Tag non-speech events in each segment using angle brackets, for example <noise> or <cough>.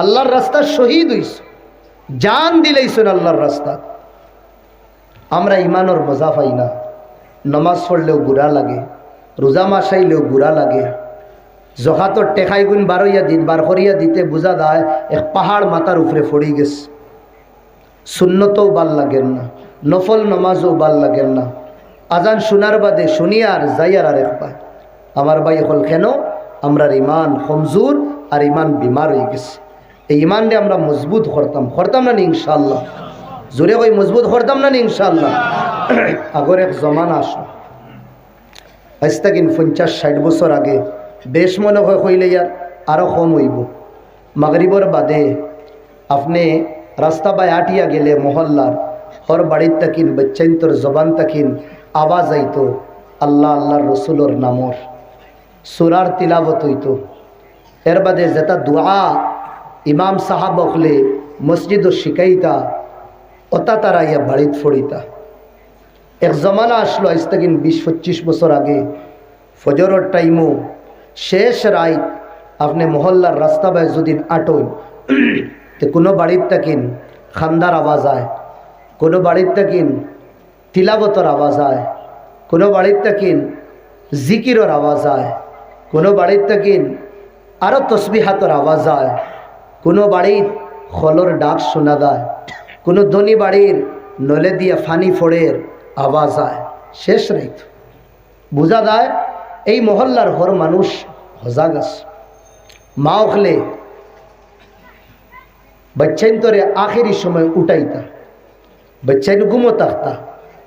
আল্লাহর রাস্তা শহীদ হইস জান দিলেইছেন আল্লাহর রাস্তা। আমরা ইমানর মজা পাই না। নমাজ পড়লেও গুড়া লাগে, রোজা মাসাইলেও গুড়া লাগে। জহাতর টেকাই গুণ বারইয়া দিন বার করিয়া দিতে বোঝা যায়, এক পাহাড় মাথার উপরে পড়ি গেছে। সুন্নতও ভালো লাগেন না, নফল নমাজও ভালো লাগেন না। আজান শোনার বাদে শুনিয়ার যাইয়ার আর এক পায় আমার ভাই হল কেন? আমরার ইমান কমজোর আর ইমান বিমার হয়ে গেছে। এই ইমানরে আমরা মজবুত করতাম করতাম না নি ইনশাল্লাহ জোরে কই মজবুত করতাম না নি ইনশাল্লাহ <clears throat> আগর এক জমানা আসলো। আজ তাকিন পঞ্চাশ, ষাট বছর আগে, বেশ মনে হয় হইলে ইয়ার আরও কম হইব। মাগরিবর বাদে আপনি রাস্তা বাই আটিয়া গেলে মহল্লার হর বাড়ির তাকিন, বাচ্চাইন্তর জবান তাকিন, আওয়াজ আইত, আল্লাহ আল্লাহর রসুলোর নামর। সুরার তিলাবত হইত। এর বাদে যেটা দোয়া ইমাম সাহাব হলে মসজিদ শিকাইতা ওটা তারা ইয়া বাড়িত ফড়িতা। এক জমানা আসলো আজ তাকিন বিশ, পঁচিশ বছর আগে। ফজরের টাইমও শেষ রাত আপনি মহল্লার রাস্তা বাই যদি আটোই, তো কোনো বাড়ির তাকিন খান্দার আওয়াজ আয়, কোনো বাড়ির তাকিন তিলাবতর আওয়াজ আয়, কোনো বাড়ির তাকিন জিকিরর আওয়াজ আয়, কোনো বাড়ির তাকিন আরও তসবিহাতর আওয়াজ আয়। কোনো বাড়ির খলর ডাক শোনা যায়, কোনো ধনী বাড়ির নলে দিয়া ফানি ফোড়ের আওয়াজ আয়। শেষ রাইত বোঝা যায় এই মহল্লার হর মানুষ হজাগ আছে মা ওখলে বাচ্চাইন তোরে আখেরি সময় উঠাইতা। বাচ্চাইন গুমো থাকতা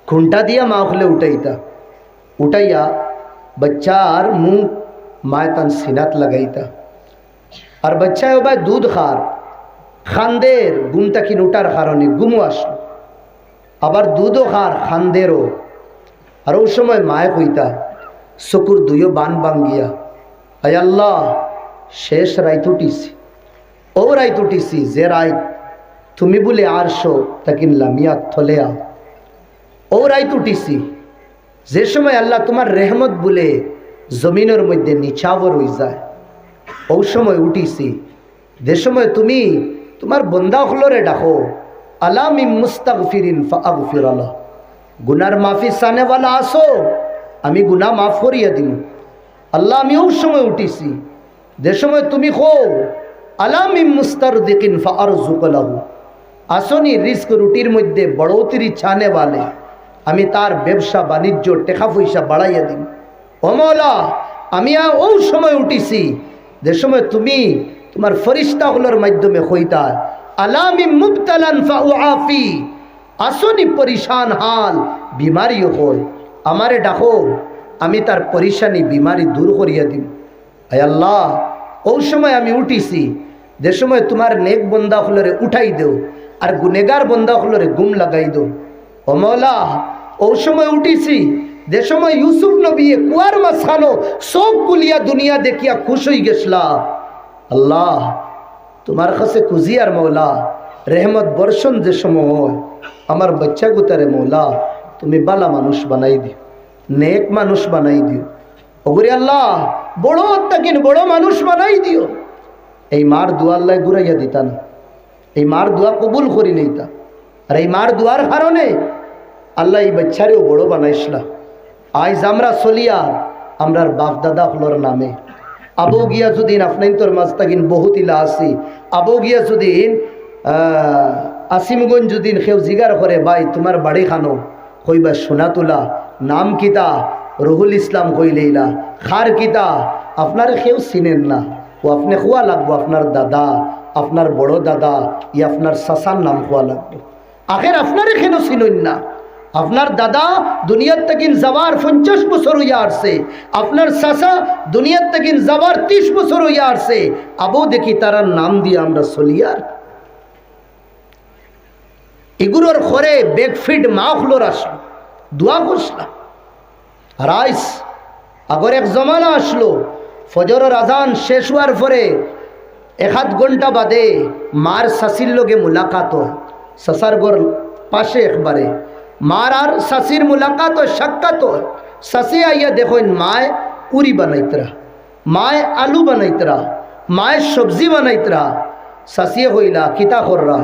খুঁটা দিয়া মা ওখলে উঠাইতা। উঠাইয়া বাচ্চার মুখ মায় তান সিনাত লাগাইতা। আর বাচ্চায় ভাই দুধ খার। খান্দের গুমটা কিন উঠার কারণে? গুমো আসলো। আবার দুধও খার, খান্দেরও। আর ওই সময় মায় কইতা, চকুর দুইও বান বাঙ্গিয়া আয় আল্লাহ, শেষ রাইত উঠিছি ও রাইত উঠিছি যে রাইত তুমি বলে আরশো তাকিন লামিয়া থলেয়া। ও রাইত উঠিছি যে সময় আল্লাহ তোমার রেহমত বলে জমিনের মধ্যে নিচাবর হয়ে যায়। ও সময় উঠিছি। যে সময় তুমি তোমার বন্দা হলরে ডাকো, আলামি মুস্তাক ফিরিন ফির আল্লাহ গুনার মাফি সানেওয়ালা আসো, আমি গুনা মাফ করিয়া দিন আল্লাহ, আমি ওই সময় উঠিছি। যে সময় তুমি খো আলামি মুস্তার দেখিন ফার জুকলাহু আসনি রিস্ক রুটির মধ্যে বড়ৌতিরি ছানে বালে আমি তার ব্যবসা, বাণিজ্য, টেকা পয়সা বাড়াইয়া দিন অমলা আমি ওই সময় উঠিছি। যে সময় তুমি তোমার ফরিস্তাগুলোর মাধ্যমে হইতা, আলামি মুবতালান ফাউআফি, আসনি পরিশান হাল বিমারিও হল আমারে ডাকো, আমি তার পরিশানি, বিমারি দূর করিয়া দিব আয় আল্লাহ ওই সময় আমি উঠিছি, যে সময় তোমার নেক বন্দা হলরে উঠাই দেও, আর গুনেগার বন্দা হলরে গুম লাগাই দেও। ও সময় উঠিছি যে সময় ইউসুফ নবী কুয়ার মাসানো সব কুলিয়া দুনিয়া দেখিয়া খুশ হয়ে গেছলা। আল্লাহ, তোমার কাছে কুজিয়ার মৌলা, রেহমত বর্ষণ যে সময়, আমার বাচ্চা গুতারে মৌলা, তুমি বালা মানুষ বানাই দিও, নেক মানুষ বানাই দিও। ওগুরি আল্লাহ, বড় তাকিন বড় মানুষ বানাই দিও। এই মার দোয়া আল্লাহ ঘুরাইয়া দিতা না। এই মার দোয়া কবুল করি লইতা আর এই মার দোয়ার কারণে আল্লাহ এই বাচ্চারেও বড় বানাইসলা আইজ আমরা চলিয়া আমরার বাপ দাদা হলোর নামে। আবু গিয়াসুদ্দিন আপনার তোর মাছ তাকিন বহুত ইলা আছি। আবু গিয়াসুদ্দিন আসিমগঞ্জ যদিন সেও জিগার করে, ভাই, তোমার বাড়ি খানো। কইবা সোনা তোলা নাম কিতা? রহুল ইসলাম কইলেইলা খার কিতা? আপনার কেউ চিনেন না। ও আপনি খোয়া লাগবো, আপনার দাদা, আপনার বড় দাদা, ই আপনার সাসার নাম খোয়া লাগবো। আখের আপনার এখানেও চিনেন না? আপনার দাদা দুনিয়ার তেকিন যাবার পঞ্চাশ বছর হইয়া আসছে। আপনার চাষা দুনিয়ার তেকিন যাবার ত্রিশ বছর হইয়া আসছে। আবু দেখি তারা নাম দিয়ে আমরা চলিয়ার এগুলোর ঘরে বেগফিট মা হলোর আসলো, দোয়া করছিলাম। আর আইস আগর এক জমানা আসলো, ফজরের আজান শেষ হওয়ার পরে এক আধ ঘণ্টা বাদে মার শাসির লোকে মুলাকাত হয়। শাসার গর পাশে একবারে। মার আর শাসির মুলাকাত সাক্ষাৎ হয় শাসি আইয়া দেখেন মায় উরি বানাইতরা মায় আলু বানাইতরা মায় সবজি বানাইতরা সাসিয়ে হইলা কিতা কররা?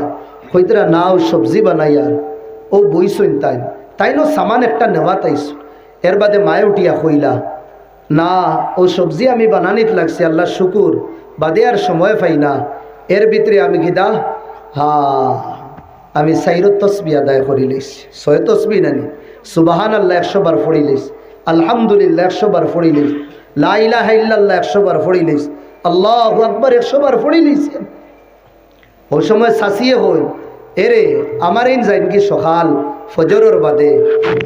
হইতরা না ও সবজি বানাই আর, ও বই শুন তাই তাই নো সামান একটা নেওয়া তাইস। এর বাদে মায়ে উঠিয়া কইলা, না, ও সবজি আমি বানানিত লাগছে, আল্লাহ শুকুর, বাদে আর সময় পাই না, এর ভিতরে আমি গিদা, হা আমি সাইরত তসবি আদায় করি লইস ছয় তসবি নানি। সুবাহান আল্লাহ একশো বার ফড়ি লইস আলহামদুলিল্লাহ একশো বার ফড়ি লইস লাইলা হাইল্লাহ একশো বার ফড়ি লইস আল্লাহ আকবর একশো বার ফড়ি লইছেন ওই সময় শাসিয়ে হই এরে, আমার ইন যাইন কি সকাল? ফজরের বাদে।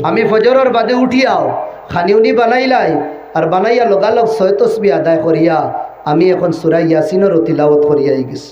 আমি ফজরের বাদে উঠিয়াও খানিউনি বানাইলাই, আর বানাইয়া লগালগ ছয় তসবি আদায় করিয়া, আমি এখন সুরাই ইয়াসিনেরও তিলাওয়াত করিয়াই গেছি।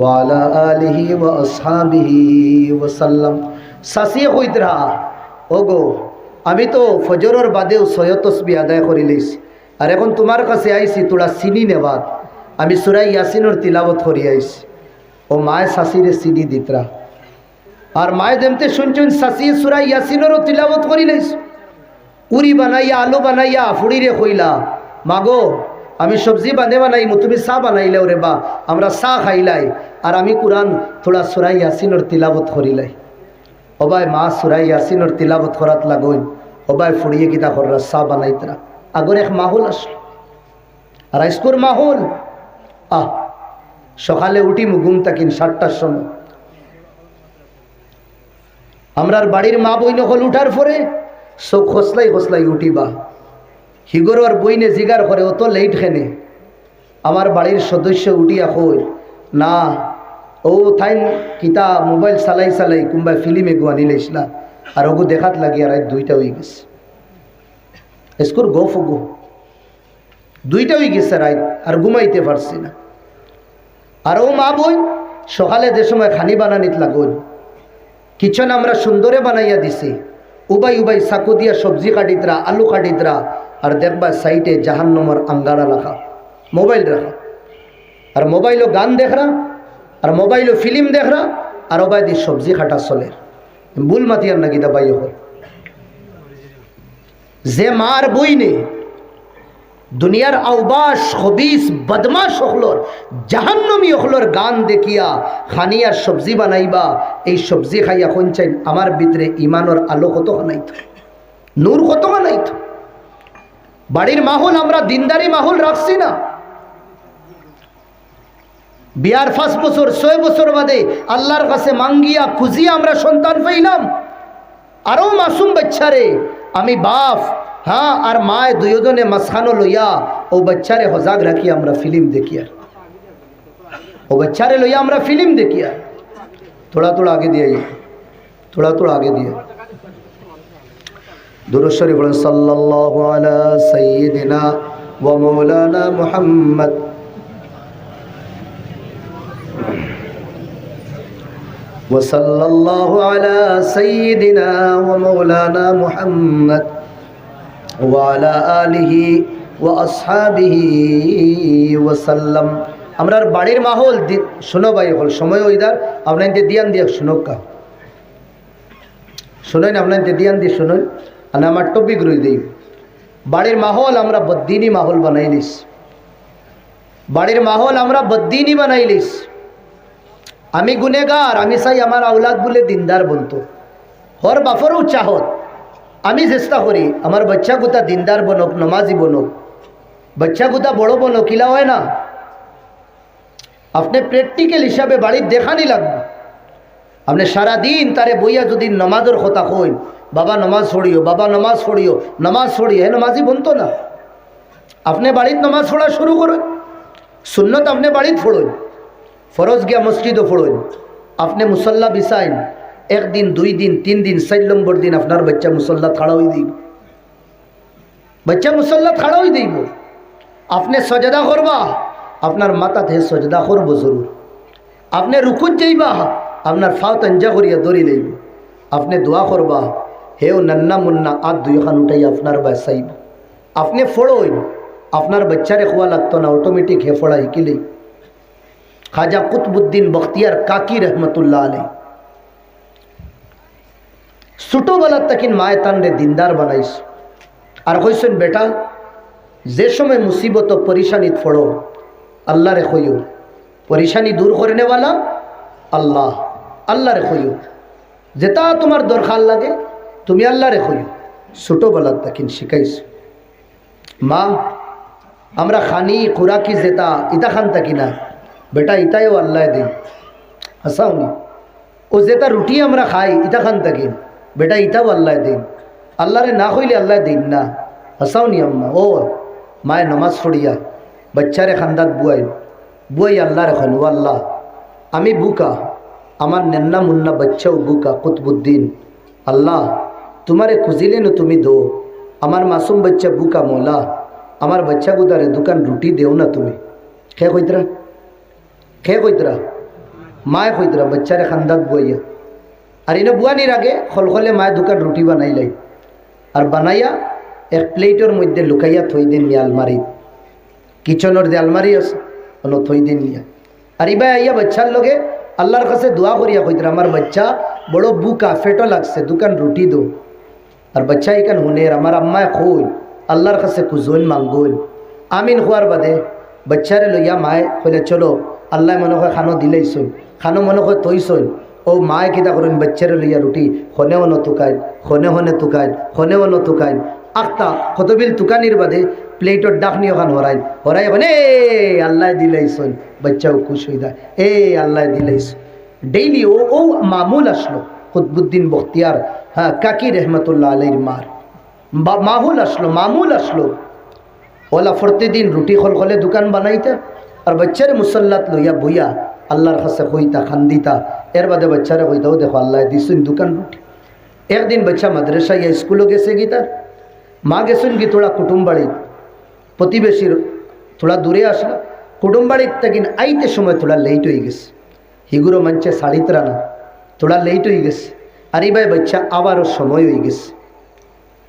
ওয়ালা আলিহি ওয়া আসহাবিহি ওয়াসাল্লাম। সাসিয়ে কইতরা ওগো, আমি তো ফজরের বাদেও সৈয় আদায় করে লইছি। আর এখন তোমার কাছে আইছি, তোরা চিনি নেবার আমি সুরাই ইয়াসিনের তিলাবত করি আইছি। ও মায় শাসিরে চিনি দিতরা। আর মায় দেমতে শুনছুন শাসি সুরাই ইয়াসিনেরও তিলাবত করি লইছ। উড়ি বানাইয়া, আলু বানাইয়া, ফুড়িরে কইলা মাগো আমি সবজি বাঁধে বানাইমু তুমি চা বানাইলে রে বা, আমরা চা খাইলাই। আর আমি কোরআন থোড়া সুরাই ইয়াসিনের তিলাবত করিলাই। অবাই মা সুরাই ইয়াসিনের তিলাবত করাত লাগইন। অবাই ফুড়িয়ে কিতা কররা, চা বানাইতরা। আগর এক মাহুল আসলো। আর আইসকুর মাহুল? আহ, সকালে উঠি ঘুম তাকিন সাতটার সময়। আমরার বাড়ির মা বই নকল উঠার পরে সব খসলাই খসলাই উঠিবা। হিগর আর বইনে জিগার করে অত লেট খেনে। আমার বাড়ির সদস্য উঠিয়া কই, না, ও থাইন কিতা মোবাইল চালাই চালাই কোনবা ফিল্ম এগু লাইছিলা আর ওগু দেখাত লাগি আর দুইটা হয়ে গেছে। এসকোর গো। দুইটা হয়ে গেছে রাত, আর ঘুমাইতে পারছি না। আর ও মা বই, সকালে যে সময় খানি বানানিত লাগল, কিচেন আমরা সুন্দরে বানাইয়া দিছি। উবাই উবাই সাকু দিয়া সবজি কাটিতরা, আলু কাটিতরা আর দেখবা সাইটে জাহান্নমর আঙ্গারা রাখা, মোবাইল রাখা। আর মোবাইলও গান দেখরা, আর মোবাইলও ফিল্ম দেখরা, আর ওবাই দি সবজি কাটা চলে। ভুল মাতিয়ার নাকি দা বাই হল যে মার বই নে দুনিয়ার আউবাস হবিস বদমাস হকলর, জাহান্নমী হকলর গান দেখিয়া খানিয়ার সবজি বানাইবা, এই সবজি খাইয়া কঞ্চাইন আমার ভিতরে ইমানর আলো কত বানাইত নূর কত বানাইত বাড়ির মাহল, আমরা দিনদারি মাহল রাখছি না। বিয়ার পাঁচ বছর, ছয় বছর বাদে আল্লাহর কাছে মাঙ্গিয়া, খুঁজিয়া আমরা সন্তান পাইলাম। আরও মাসুম বাচ্চারে আমি বাপ হ্যাঁ আর মায় দুজনে মাসখানো লইয়া ও বাচ্চারে হজাগ রাখি আমরা ফিল্ম দেখিয়া। ও বাচ্চারে লইয়া আমরা ফিল্ম দেখিয়া। থোড়া থোড়া আগে দিয়ে থোড়া থোড়া আগে দিয়ে দুরশ্বরী বলেন সাল্লাল্লাহু আলা সাইয়্যিদিনা ওয়া মাওলানা মুহাম্মদ وصلى الله على سيدنا ومولانا محمد وعلى آله وأصحابه وسلم আমরার বাড়ির মাহল দি- শোনো ভাই হল সময় ওইদার আপনাদের দিয়ান দিয়ে শুনোক কা শুনেন আপনাদের দিয়ান দিয়ে শুনুন আর আমার টপিক রই দিই। বাড়ির মাহল আমরা বদ্দিনী মাহল বানাইলিস বাড়ির মাহল আমরা বদ্দিনী বানাইলিস আমি গুনেগার আমি চাই আমার আউলাদ বলে দিনদার বলতো। হর বাফরও চাহত। আমি চেষ্টা করি আমার বাচ্চা গুতা দিনদার বনক, নমাজি বনক। বাচ্চা গুতা বড় বনক কিলা হয় না? আপনি প্র্যাকটিক্যাল হিসাবে বাড়ির দেখানি লাগবে। আপনি সারাদিন তারে বইয়া যদি নমাজের কথা কই বাবা, নমাজ ছড়িও বাবা, নমাজ ছড়িও নমাজ ছড়িও হে নমাজি বনতো না। আপনি বাড়ির নমাজ পড়া শুরু করুন। সুন্নত আপনি বাড়িত ফোড়ুন ফরজ গিয়া মসজিদও ফোড়ুন আপনি মুসল্লা বিছাইন একদিন, দুই দিন, তিন দিন, চার নম্বর দিন আপনার বাচ্চা মুসল্লা হয়ে দিব বাচ্চা মুসল্লা হয়ে দিব আপনি সজদা করবা, আপনার মাথা থেকে সজদা করব জরুর। আপনি রুকুত যাইবা, আপনার ফাও তঞ্জা করিয়া দড়ি লইব। আপনি দোয়া করবা হেও নান্না মুন্না, আর দুই খান উঠাই আপনার বাসাইব আপনি ফোড়ইন আপনার বাচ্চারে খোয়া লাগতো না অটোমেটিক হে ফোড়া শিকিলেই খাজা কুতবুদ্দিন বখতিয়ার কাকি রহমতুল্লাহ আলী ছোটোবেলার তাকিন মায় তানরে দিনদার বানাইস। আর কইসেন, বেটা, যে সময় মুসিবত ও পরিশানিত ফড়ো, আল্লাহরে কইও পরিশানি দূর করে নেওয়ালা, আল্লাহ, আল্লাহরে কইও যেটা তোমার দরকার লাগে তুমি আল্লাহরে কইও ছোটোবেলার তাকিন শিখাইস মা, আমরা খানি খুরাকি যেটা ইতা খান থাকি না বেটা ইতাইও আল্লাহ দিন। হাসাওনি ও যেটা রুটি আমরা খাই ইতা খান থাকি বেটা ইতাও আল্লাহ দিন। আল্লাহরে না হইলে আল্লাহ দিন না। হাসাওনি আম্মা, ও, মায়ে নমাজ পড়িয়া, বাচ্চারে খান্দাত বুয়াই। বুয়াই আল্লাহরে খান ও আল্লাহ, আমি বুকা। আমার নেন্না মুন্না বাচ্চাও বুকা, কুতবুদ্দিন। আল্লাহ তোমারে খুঁজিলে না তুমি দো। আমার মাসুম বাচ্চা বুকা মোলা। আমার বাচ্চা গুদারে দোকান রুটি দেও না তুমি। খে কইতরা? খে কইতরা? মায়ে কইতরা, বাচ্চারে খান্দাত বইয়া আর এনে বুয়ানির আগে খলখলে মায়ে দোকান রুটি বানাইলাই আর বানাইয়া এক প্লেটের মধ্যে লুকাইয়া থই দিন নিয়ে আলমারি কিচনের যে আলমারি আছে ওনো থই দিন নিয়া আর ইবা আইয়া বাচ্চার লগে আল্লাহর কাছে দোয়া করিয়া কইতরা আমার বাচ্চা বড় বুকা, ফেটো লাগছে, দোকান রুটি দো। আর বাচ্চা এখান হুনের আমার আম্মায় খুন। আল্লাহর কাছে কুজোন মাঙ্গুন। আমিন হওয়ার বাদে বাচ্চারে লইয়া মায়ে কইলে, চলো, আল্লাহ মনে হয় খানো দিলেইছুন খানো মনে হয় তৈছুন ও মায়ে কিতা করেন, বাচ্চারে লইয়া রুটি হনেও নতুকাইন হনে হনে তুকাইন হনেও নতুকাইন আখতা কতবিল তুকানির বাদে প্লেটর ডাকনি ওখান হরাই এখন এ, আল্লাহ দিলাইছুন বাচ্চাও খুশ হয়ে যায় এ, আল্লাহ দিলাইছুন ডেইলি ও ও মামুল আসলো। কুতবুদ্দিন বখতিয়ার হ্যাঁ কাকি রহমতুল্লাহ আলীর মার। বা- মাহুল আসলো, মামুল আসলো। ওলা প্রতিদিন রুটি খলখলে দোকান বানাইতা, আর বাচ্চারে মুসল্লাত লইয়া বইয়া আল্লাহর কাছে কইতা, খান্দিতা। এর বাদে বাচ্চারে কইতাও, দেখো, আল্লাহ দিছুন দোকান রুটি। একদিন বাচ্চা মাদ্রাসা ইয়া স্কুলও গেছে কি তার। মা গেছুন কি তোরা কুটুম বাড়িত প্রতিবেশীর থোড়া দূরে আসলা। কুটুম বাড়ির তাকিন আইতে সময় তোরা লেট হয়ে গেছে। হিগুরো মানছে শাড়িতরা না তোরা লেট হয়ে গেছে আর এই ভাই বাচ্চা আবারও সময় হয়ে গেছে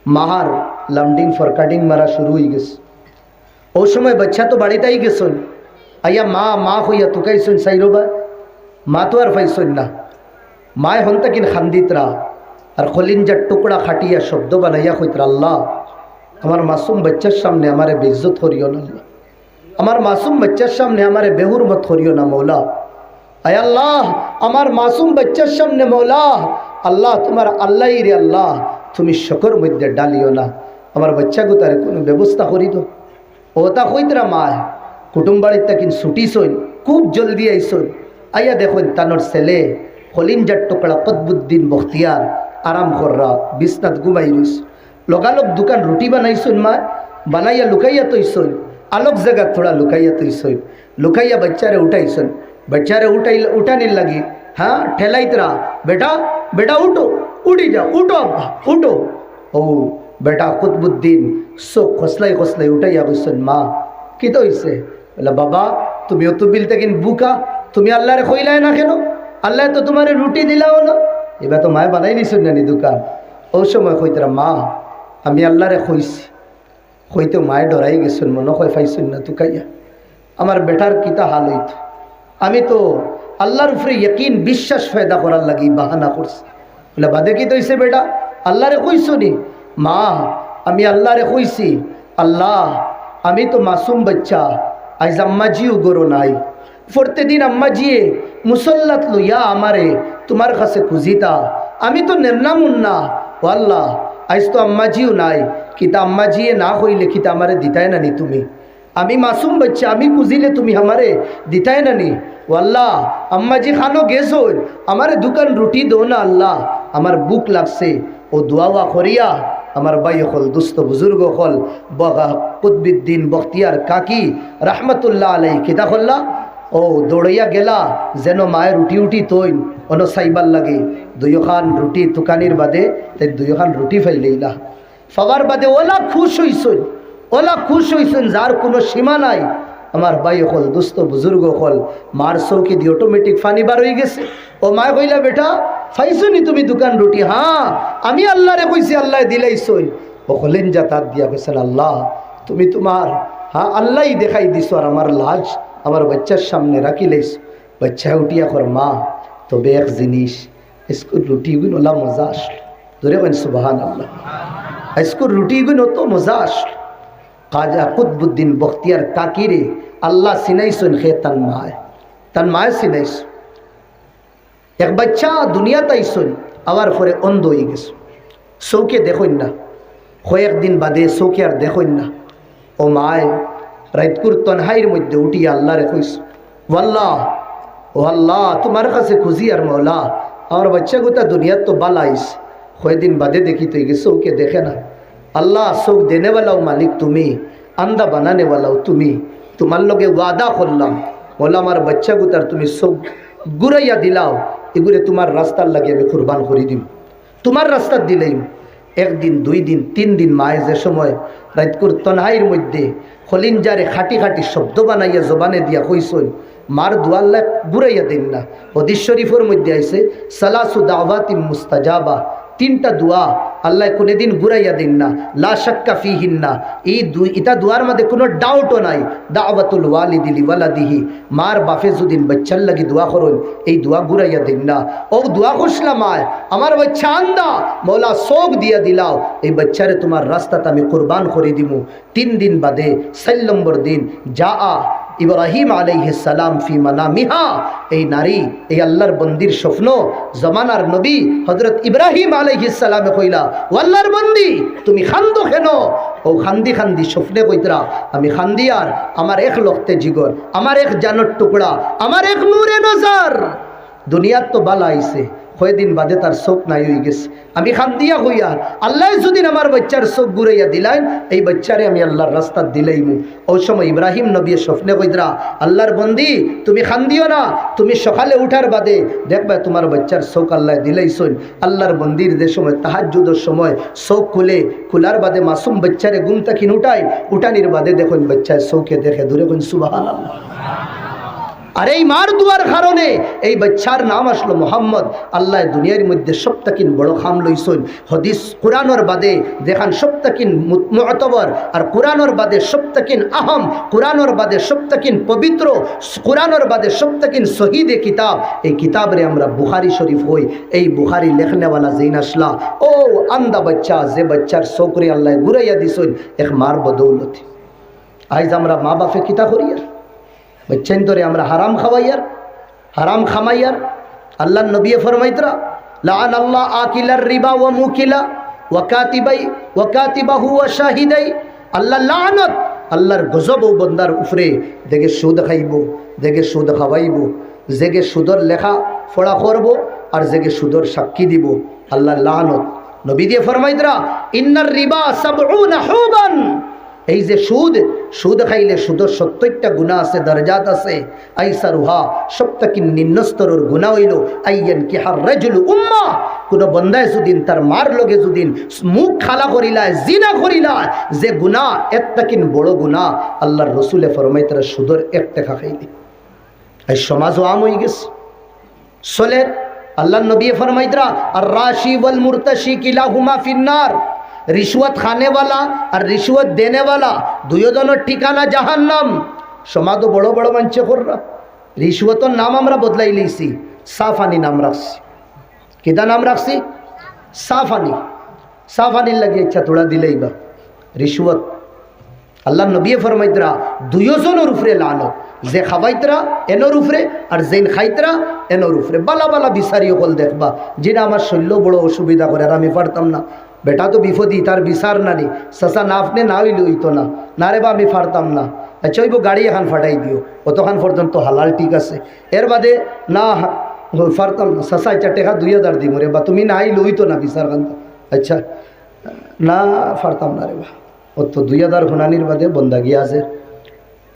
মাহার লামডিং ফরকাটিং মারা শুরু হয়ে গেছে ও সময় বাচ্চা তো বাড়িতেই গেছন আইয়া মা মা হইয়া তুকাইছন সাইরোবা মা তো আর পাইছন না মায় হন তাকিন খান্দিতরা আর খলিঞ্জার টুকরা খাটিয়া শব্দ বানাইয়া কইতরা আল্লাহ আমার মাসুম বাচ্চার সামনে আমারে বেজ্জত করিও না আমার মাসুম বাচ্চার সামনে আমারে বেহুর মত করিও না মৌলা আয় আল্লাহ, আমার মাসুম বাচ্চার সামনে মৌলা। আল্লাহ, তোমার আল্লাহ রে আল্লাহ, তুমি শকর মধ্যে ডালিও না। আমার বাচ্চা তার কোনো ব্যবস্থা করি তো। ও তা কইতরা মায় কুটুম বাড়ির তাকিন ছুটি সইন, খুব জলদি আইসইন। আইয়া দেখুন তানোর ছেলে হলিঞ্জার টোকরা কতবুদ্দিন বখতিয়ার, আরাম কররা, বিছনাত ঘুমাই রইস। লগালগ দোকান রুটি বানাইছইন মা, বানাইয়া লুকাইয়া তৈছইন আলোক জায়গা থোড়া লুকাইয়া তৈছইন লুকাইয়া বাচ্চারে উঠাইছইন বাচ্চারে উঠাই উঠানির লাগি হ্যাঁ ঠেলাইতরা বেটা বেটা উঠো উঠি যাও উঠো আব্বা উঠো ও বেটা কুতবুদ্দিন চোখ খসলাই খসলাই উঠাইয়া কইছেন মা কি তো হইছে বলে বাবা তুমিও তো বিল তেকিন বুকা তুমি আল্লাহরে কইলাই না কেন আল্লাহ তো তোমার রুটি দিলাও না এবার তো মায় বানাই নিছুন নানি দোকান ও সময় কইতরা মা আমি আল্লাহরে কইছি কইতে মায়ে ডরাই গেছুন মনে কয় পাইছুন না তুকাইয়া আমার বেটার কিতা হাল হইত আমি তো আল্লাহর উপরে ইয়কিন বিশ্বাস ফায়দা করার লাগি বাহানা করছি। বলে, বাদে কি তৈছে বেটা? আল্লাহরে কইছো নি? মা, আমি আল্লাহরে কইছি, আল্লাহ, আমি তো মাসুম বাচ্চা আইজ আম্মাজিও গরো নাই। প্রতিদিন আম্মাজিয়ে মুসল্লাত লইয়া আমারে তোমার কাছে খুঁজিতা। আমি তো নির্নামুন্না ও আল্লাহ আইজ তো আম্মাজিও নাই। কিতা আম্মাজিয়ে না হইলে কিতা আমারে দিতাই না নি তুমি? আমি মাসুম বাচ্চা, আমি খুঁজিলে তুমি আমারে দিতাই না নি। ও আল্লাহ আম্মা জি খানো গেছ আমারে দোকান রুটি দো না আল্লাহ। আমার বুক লাগছে, ও দোয়া করিয়া আমার বাই হল দুস্থ বুজুর্গ হল বগা কুতবিদ্দিন, বখতিয়ার কাকি, রাহমাতুল্লাহ আলাই কিতা হল্লা ও দৌড়াইয়া গেলা, যেন মায়ের রুটি উঠি তৈন অন সাইবার লাগে। দুইখান রুটি, তুকানির বাদে তাই দুইখান রুটি ফাইলেইলা সবার বাদে ওলা খুশ হইসইন ওলা খুশ হইছেন, যার কোনো সীমা নাই। আমার ভাই হল, দুস্থ বুজুর্গ হল, মার চৌকি দিয়ে অটোমেটিক ফানি বার হয়ে গেছে। ও মা কইলা, বেটা ফাইছনি তুমি দোকান রুটি? হ্যাঁ আমি আল্লাহরে কইছি, আল্লাহ দিলাইছই। ও হলেন যা তার দিয়া কইছেন, আল্লাহ, তুমি তোমার হ্যাঁ আল্লাহই দেখাই দিছো, আর আমার লাজ আমার বাচ্চার সামনে রাখি লাইছ। বাচ্চা উঠিয়া কর মা, তবে এক জিনিস, স্কুল রুটি গুণ, ওলা মজা আসলো। ধরে কেন সুবাহান আল্লাহ স্কুল রুটি গুণ, অত মজা আসলো। কাজা কুতবুদ্দিন বখতিয়ার কাকিরে আল্লাহ সিনাইছুন খে তান মায় তান মায় সিনাইছ এক বাচ্চা দুনিয়াতে আইসুন, আবার পরে অন্ধ হয়ে গেছে। চৌকে দেখুন না। কয়েকদিন বাদে চৌকে আর দেখুন না। ও মায় রাইতকুর তনহাইয়ের মধ্যে উঠিয়া আল্লাহরে কইস, ওয়াল্লাহ ও আল্লাহ তোমার কাছে খুঁজি আর মৌলা আমার বাচ্চা গোটা দুনিয়ার তো বালাইস কয়েকদিন বাদে দেখি তো গেছে চৌকে দেখে না। আল্লাহ চোখ দেনেওয়ালাও মালিক তুমি, আন্দা বানানে বানানেওয়ালাও তুমি। তোমার লগে ওয়াদা করলাম বললাম আমার বাচ্চা গুতার তুমি চোখ গুড়াইয়া দিলাও, এগুলো তোমার রাস্তার লাগে আমি কুরবান করে দিম। তোমার রাস্তার দিলেই একদিন, দুই দিন, তিন দিন মায়ে যে সময় রাইতকুর তনহাইয়ের মধ্যে হলিনজারে খাটি খাটি শব্দ বানাইয়া জবানে দিয়া কইসন মার দুয়াল্লা গুড়াইয়া দিন না। হদিস শরীফের মধ্যে আইছে, সালাসু দাওয়াতিম মুস্তাজাবা, তিনটা দোয়া আল্লাহ কোনোদিন ঘুরাইয়া দিন না, লা শাক্কা ফিহিন না এই দুই ইটা দুয়ার মধ্যে কোনো ডাউটও নাই। দাওয়াতুল ওয়ালিদিলি ওয়ালাদিহি মার বাফে যদিন বাচ্চার লাগি দোয়া করুন, এই দোয়া ঘুরাইয়া দিন না। ও দোয়া খুশলাম আয় আমার বাচ্চা আন্দা, মৌলা শোক দিয়া দিলাও। এই বাচ্চারে তোমার রাস্তাতে আমি কোরবান করে দিমু। তিন দিন বাদে সাল নম্বর দিন যা আ ইব্রাহিম সালাম ফি মানামিহা এই নারী, এই আল্লাহর বন্দির স্বপ্ন, জমানার নবী হজরত ইব্রাহিম সালামে কইলা, ও আল্লাহর বন্দি, তুমি খান্দো কেন? ও খান্দি খান্দি স্বপ্নে কইতরা, আমি খান্দি আর আমার এক লক্তে জিগর, আমার এক জানোর টুকরা, আমার এক নূরে নজর। দুনিয়ার তো বালা আইছে কয়দিন বাদে তার চোখ নাই হয়ে গেছে। আমি খান দিয়া হইয়া আল্লাহ যদি আমার বাচ্চার চোখ ঘুরাইয়া দিলাই এই বাচ্চারে আমি আল্লাহর রাস্তা দিলাইমু। ওই সময় ইব্রাহিম নবী স্বপ্নে কইদরা, আল্লাহর বন্দি, তুমি খান দিও না, তুমি সকালে উঠার বাদে দেখবে তোমার বাচ্চার চোখ আল্লাহ দিলাইছন। আল্লাহর বন্দির যে সময় তাহাজুদের সময় চোখ খুলে, খোলার বাদে মাসুম বাচ্চারে গুম তাকিন উঠাই, উঠানির বাদে দেখুন বাচ্চার চৌকে দেখে দূরে কোন সুবাহ আর এই মার দুয়ার কারণে এই বাচ্চার নাম আসলো মোহাম্মদ। আল্লাহ দুনিয়ার মধ্যে সপ্তাকিন বড় খাম লইসন হদিস কোরআনর বাদে দেখান সপ্তাকিন মতবর। আর কোরআনর বাদে সপ্তাকিন আহম। কোরআনর বাদে সপ্তাকিন পবিত্র। কোরআনর বাদে সপ্তাকিন শহীদে কিতাব। এই কিতাবরে আমরা বুখারি শরীফ হই। এই বুখারি লেখনেওয়ালা জৈন আসলা ও আন্দা বাচ্চা, যে বাচ্চার চৌকরে আল্লাহ ঘুরাইয়া দিসন এক মার বদৌলতি। আইজ আমরা মা বাপে কিতা করিয়ার বুঝছেন তোরে আমরা হারাম খাওয়াইয়ার, হারাম খামাইয়ার। আল্লাহ নবী ফরমাইতরা লান আল্লাহ আকিলার রিবা ও মুকিলা ওয়াকাতিবাই ওয়াকাতিবাহু ও শাহিদাই। আল্লাহ লানত, আল্লাহর গজব ও বন্দার উফরে দেখে সুদ খাইব, দেখে সুদ খাওয়াইব জেগে সুদর লেখা ফোড়া করব আর জেগে সুদর সাক্ষী দিব। আল্লাহ লানত। নবী দিয়ে ফরমাইতরা, ইন্নার রিবা সাবউনা হুবান। এই যে সুদ সুদ খাইলে সুদর সত্তরটা গুণা আছে, দরজাত আছে। আইসা রুহা সপ্তাহ নিম্ন স্তরের গুণা হইল, আইয়েন কি হার রাজুল উম্মা। কোন বন্দায় যদিন, তার মার লগে যদিন, মুখ খালা করিলায় জিনা করিলা, যে গুণা, এত্তাকিন বড় গুণা, আল্লাহর রসুলে ফরমাই তারা সুদর এক টাকা খাইলে। এই সমাজও আম হয়ে গেছে। সোলের আল্লাহ নবী ফরমাইতরা আর রাশি ওয়াল মুরতাশি কিলা হুমা ফিন্নার। রিশুয়াত খানেওয়ালা আর রিশুয়াত দেনেওয়ালা দুয়োজনের ঠিকানা জাহান্নাম। সমাজ বড় বড় মানছে কররা রিশুয়াতর নাম আমরা বদলাই লিছি সাফানি নাম রাখছি। কিদা নাম রাখছি? সাফানি। সাফানির লাগে ইচ্ছা তোড়া দিলেই বা। রিশুয়াত আল্লাহ নবী ফরমাইতরা দুইজনের উপরে লানো যে খাবাইতরা, এনর উফরে আর যেন খাইতরা, এনর উপরে। বালা বালা বিচারি অকল দেখবা যেটা আমার শৈল্য বড় অসুবিধা করে আর আমি পারতাম না। বেটা তো বিপদি তার বিচার নানি। সসা না আপনি না হইলে হইতো না। না রে বা আমি পারতাম না। আচ্ছা ওইব গাড়ি এখন ফাটাই দিও। অতক্ষণ পর্যন্ত হালাল ঠিক আছে। এর বাদে, না পারতাম না। সসা আচ্ছা টেকা দুই হাজার দিব রে বা। তুমি না আইলে হইতো না বিচার খান আচ্ছা না পারতাম না রে বা। ও তো দুই হাজার শুনানির বাদে বন্দা গিয়া আছে।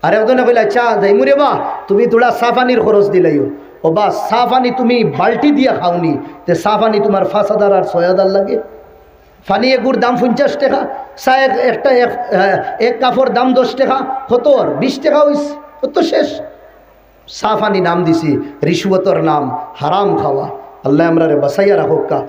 আরে ওজনে কইলে আচ্ছা যাইমু রে বা। তুমি তোরা সাফানির খরচ দিলাইও। ও বা, সাফানি তুমি বাল্টি দিয়া খাওনি। তে সাফানি তোমার হাজার আর ছয় হাজার লাগে। ফানি এগুর দাম পঞ্চাশ টাকা চা এক একটা এক কাপড় দাম দশ টাকা সত্তর বিশ টাকা হইস হত শেষ? সাফানি নাম দিছি রিসুয়তর নাম, হারাম খাওয়া। আল্লাহ আমরা রে বাসাইয়া রাখোকা